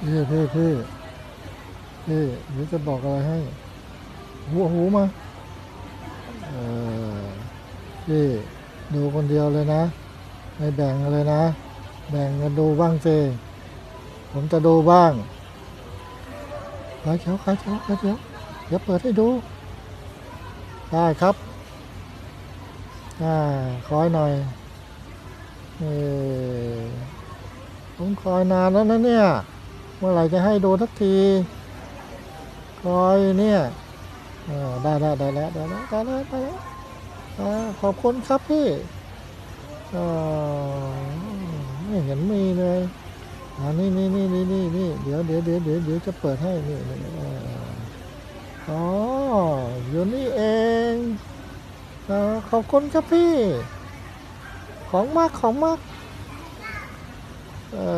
พี่พี่พี่พี่เดี๋ยวจะบอกอะไรให้หูหูมาเออพี่ดูคนเดียวเลยนะ ไม่แบ่งเลยนะ แบ่งกันดูบ้างสิผมจะดูบ้างขายเขียวขายเขียวขายเขียวเดี๋ยวเปิดให้ดู ได้ครับอ่าคอยหน่อยเออผมคอยนานแล้วนะเนี่ย เมื่อไหร่จะให้ดูทักทีคอยเนี่ยได้ได้ได้แล้วได้แล้วได้แล้วได้แล้วขอบคุณครับพี่ไม่เห็นมีเลยอ่านี่นี่นี่นี่นี่นี่เดี๋ยวเดี๋ยวเดี๋ยวเดี๋ยวเดี๋ยวจะเปิดให้นี่นี่อ๋ออยู่นี่เองอขอบคุณครับพี่ ของมากของมากเออเออ